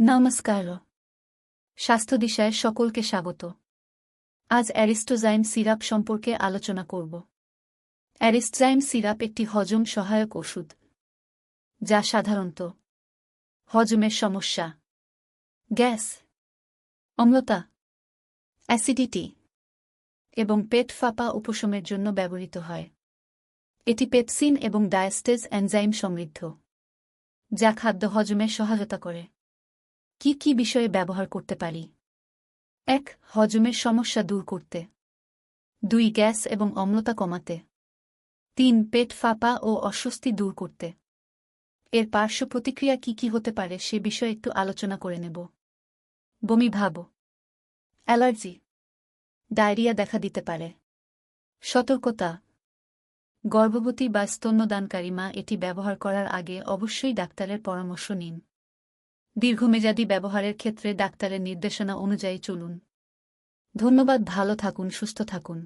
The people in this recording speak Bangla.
নমস্কার। স্বাস্থ্য দিশায় সকলকে স্বাগত। আজ অ্যারিস্টোজাইম সিরাপ সম্পর্কে আলোচনা করব। অ্যারিস্টজাইম সিরাপ একটি হজম সহায়ক ওষুধ, যা সাধারণত হজমের সমস্যা, গ্যাস, অম্লতা, অ্যাসিডিটি এবং পেট ফাঁপা উপশমের জন্য ব্যবহৃত হয়। এটি পেপসিন এবং ডায়াস্টেজ এনজাইম সমৃদ্ধ, যা খাদ্য হজমে সহায়তা করে। কি কি বিষয়ে ব্যবহার করতে পারি? এক, হজমের সমস্যা দূর করতে। দুই, গ্যাস এবং অম্লতা কমাতে। তিন, পেট ফাঁপা ও অস্বস্তি দূর করতে। এর পার্শ্ব প্রতিক্রিয়া কি কি হতে পারে সে বিষয়ে একটু আলোচনা করে নেব। বমি ভাব। অ্যালার্জি। ডায়রিয়া দেখা দিতে পারে। সতর্কতা। গর্ভবতী বা স্তন্যদানকারী মা এটি ব্যবহার করার আগে অবশ্যই ডাক্তারের পরামর্শ নিন। দীর্ঘমেয়াদী ব্যবহারের ক্ষেত্রে ডাক্তারের নির্দেশনা অনুযায়ী চলুন। ধন্যবাদ ভালো থাকুন সুস্থ থাকুন।